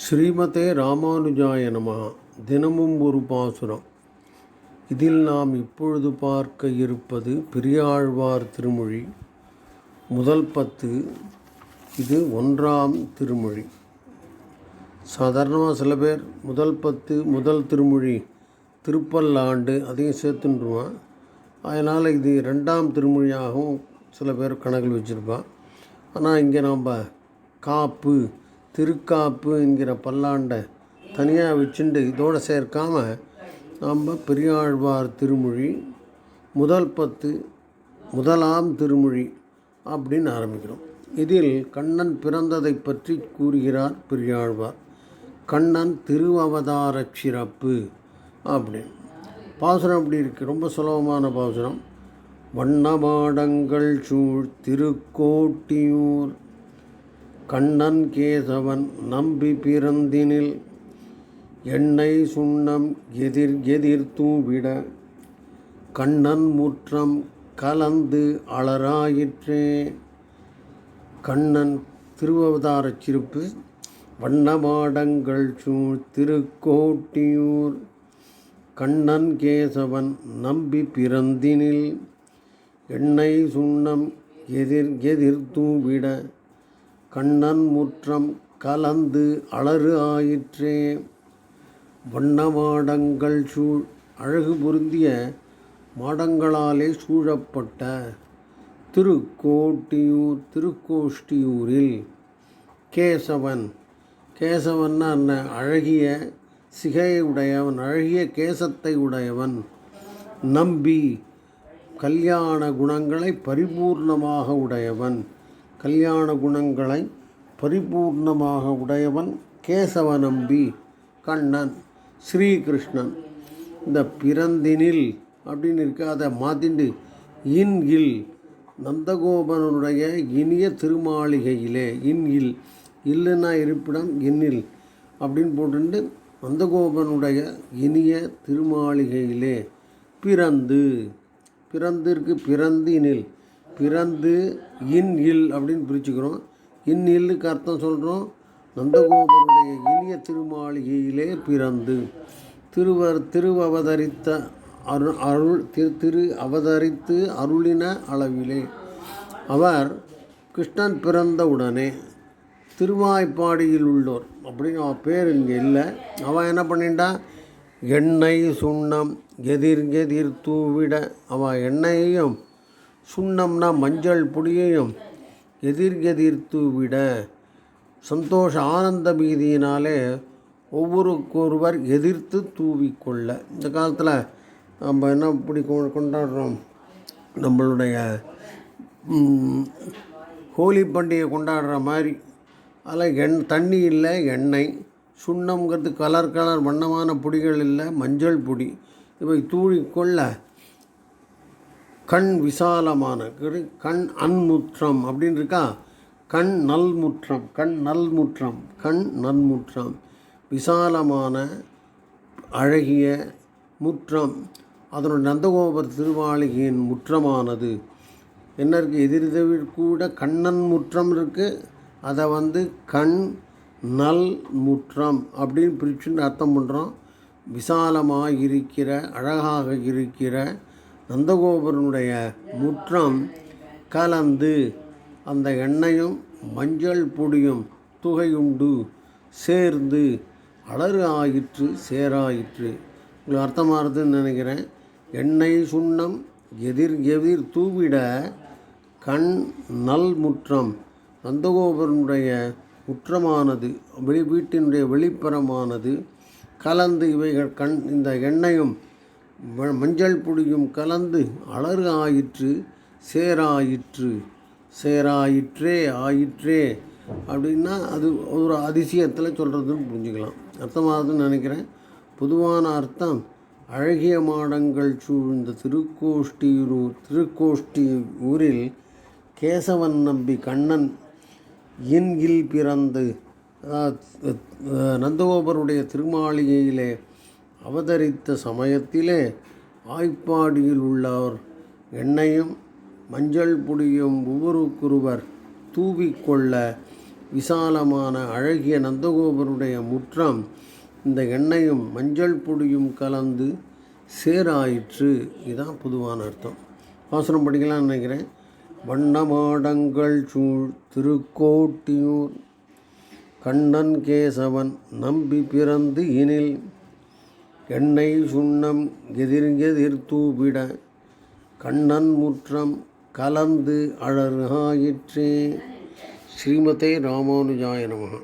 ஸ்ரீமதே ராமானுஜாய நம. தினமும் ஒரு பாசுரம். இதில் நாம் இப்பொழுது பார்க்க இருப்பது பெரியாழ்வார் திருமொழி. முதல் பத்து இது ஒன்றாம் திருமொழி. சாதாரணமாக சில பேர் முதல் பத்து முதல் திருமொழி திருப்பல்லாண்டு அதையும் சேர்த்துன்றுவான். அதனால் இது ரெண்டாம் திருமொழியாகவும் சில பேர் கணக்கில் வச்சுருப்பான். ஆனால் இங்கே நாம் காப்பு திருக்காப்பு என்கிற பல்லாண்டை தனியாக வச்சுண்டு இதோடு சேர்க்காம நம்ம பெரியாழ்வார் திருமொழி முதல் பத்து முதலாம் திருமொழி அப்படின்னு ஆரம்பிக்கிறோம். இதில் கண்ணன் பிறந்ததை பற்றி கூறுகிறார் பெரியாழ்வார். கண்ணன் திருவவதார சிறப்பு அப்படின்னு. பாசுரம் அப்படி இருக்குது ரொம்ப சுலபமான பாசுரம். வண்ணமாடங்கள் சூழ் திருக்கோட்டியூர் கண்ணன் கேசவன் நம்பி பிறந்தினில் எண்ணெய் சுண்ணம் எதிர் எதிர் தூவிட கண்ணன் முற்றம் கலந்து அலராயிற்றே. கண்ணன் திருவவதாரச் சிரிப்பு வண்ணமாடங்கள் சூழ் திருக்கோட்டியூர். கண்ணன் கேசவன் நம்பி பிறந்தினில் எண்ணெய் சுண்ணம் எதிர் எதிர் தூவிட கண்ணன் முற்றம் கலந்து அலறு ஆயிற்றே. வண்ணமாடங்கள் சூழ் அழகு பொருந்திய மாடங்களாலே சூழப்பட்ட திருக்கோட்டியூர் திருக்கோஷ்டியூரில் கேசவன். கேசவன்னா என்ன? அழகிய சிகையை உடையவன் அழகிய கேசத்தை உடையவன். நம்பி கல்யாண குணங்களை பரிபூர்ணமாக உடையவன். கல்யாண குணங்களை பரிபூர்ணமாக உடையவன் கேசவ நம்பி கண்ணன் ஸ்ரீகிருஷ்ணன். இந்த பிறந்தினில் அப்படின்னு இருக்க அதை இன் இல் நந்தகோபனுடைய இனிய திருமாளிகையிலே இன் இல் இல்லைன்னா இருப்பிடம் இன்னில் அப்படின்னு போட்டுட்டு நந்தகோபனுடைய இனிய திருமாளிகையிலே பிறந்து பிறந்திற்கு பிறந்தினில் பிறந்து இன் இல் அப்படின்னு பிரிச்சுக்கிறோம். இன் இல்லுக்கு அர்த்தம் சொல்கிறோம் நந்தகோபருடைய இனிய திருமாளிகையிலே பிறந்து திருவர் திருவவதரித்த அரு அருள் திரு திரு அவதரித்து அருளின அளவிலே அவர் கிருஷ்ணன் பிறந்தவுடனே திருவாய்ப்பாடியில் உள்ளோர். அப்படின்னு அவன் பேர் இங்கே இல்லை. அவன் என்ன பண்ணிட்டா எண்ணெய் சுண்ணம் எதிர் எதிர் தூவிட அவன் எண்ணெயையும் சுண்ணம்னா மஞ்சள் பொடியையும் எதிர்கெதிர்த்து விட தூவிட சந்தோஷ ஆனந்த பீதியினாலே ஒவ்வொருக்கொருவர் எதிர்த்து தூவிக்கொள்ள. இந்த காலத்தில் நம்ம என்ன இப்படி கொ- கொண்டாடுறோம்? நம்மளுடைய ஹோலி பண்டிகை கொண்டாடுற மாதிரி. அதில் எண் தண்ணி இல்லை எண்ணெய். சுண்ணம்ங்கிறது கலர் கலர் வண்ணமான பொடிகள் இல்லை மஞ்சள் பொடி. இவை தூவிக்கொள்ள கண் விசாலமான கரு- கண் அன்முற்றம் அப்படின்னு இருக்கா கண் நல்முற்றம் கண் நல்முற்றம் கண் நன்முற்றம். விசாலமான அழகிய முற்றம். அதனுடைய நந்தகோபர் திருமாளிகையின் முற்றமானது. என்ன இருக்குது எதிரிதவில் கூட கண்ணன் முற்றம் இருக்குது அதை வந்து கண் நல் முற்றம் அப்படின்னு பிரிச்சுன்னு அர்த்தம் பண்ணுறோம் விசாலமாக இருக்கிற அழகாக இருக்கிற நந்தகோபுரனுடைய முற்றம் கலந்து அந்த எண்ணெயும் மஞ்சள் பொடியும் துகையுண்டு சேர்ந்து அலறு ஆயிற்று சேராயிற்று. உங்களுக்கு அர்த்தமாகுதுன்னு நினைக்கிறேன். எண்ணெய் சுண்ணம் எதிர் எதிர் தூவிட கண் நல் முற்றம். நந்தகோபுரனுடைய முற்றமானது வெளி வீட்டினுடைய வெளிப்புறமானது. கலந்து இவைகள் கண் இந்த எண்ணெயும் மஞ்சள் பொடியும் கலந்து அலறு ஆயிற்று சேராயிற்று. சேராயிற்றே ஆயிற்றே. அப்படின்னா அது ஒரு அதிசயத்தில் சொல்கிறதுன்னு புரிஞ்சுக்கலாம். அர்த்தமாகுதுன்னு நினைக்கிறேன். பொதுவான அர்த்தம் அழகிய மாடங்கள் சூழ்ந்த திருக்கோஷ்டியூர் திருக்கோஷ்டி ஊரில் கேசவன் நம்பி கண்ணன் இன் பிறந்து நந்தகோபருடைய திருமாளிகையிலே அவதரித்த சமயத்திலே ஆய்ப்பாடியில் உள்ளவர் எண்ணெயும் மஞ்சள் பொடியும் ஒவ்வொருக்கொருவர் தூவிக்கொள்ள விசாலமான அழகிய நந்தகோபருடைய முற்றம் இந்த எண்ணெயும் மஞ்சள் பொடியும் கலந்து சேராயிற்று. இதுதான் பொதுவான அர்த்தம். பாசுரம் படிக்கலாம்னு நினைக்கிறேன். வண்ணமாடங்கள் சூழ் திருக்கோட்டியூர் கண்ணன் கேசவன் நம்பி பிறந்து இனில் எண்ணெய் சுண்ணம் எதிர்கெதிர் எதிர் தூவிட கண்ணன் முற்றம் கலந்து அழறாயிற்றே. ஸ்ரீமதே ராமானுஜாய நமகா.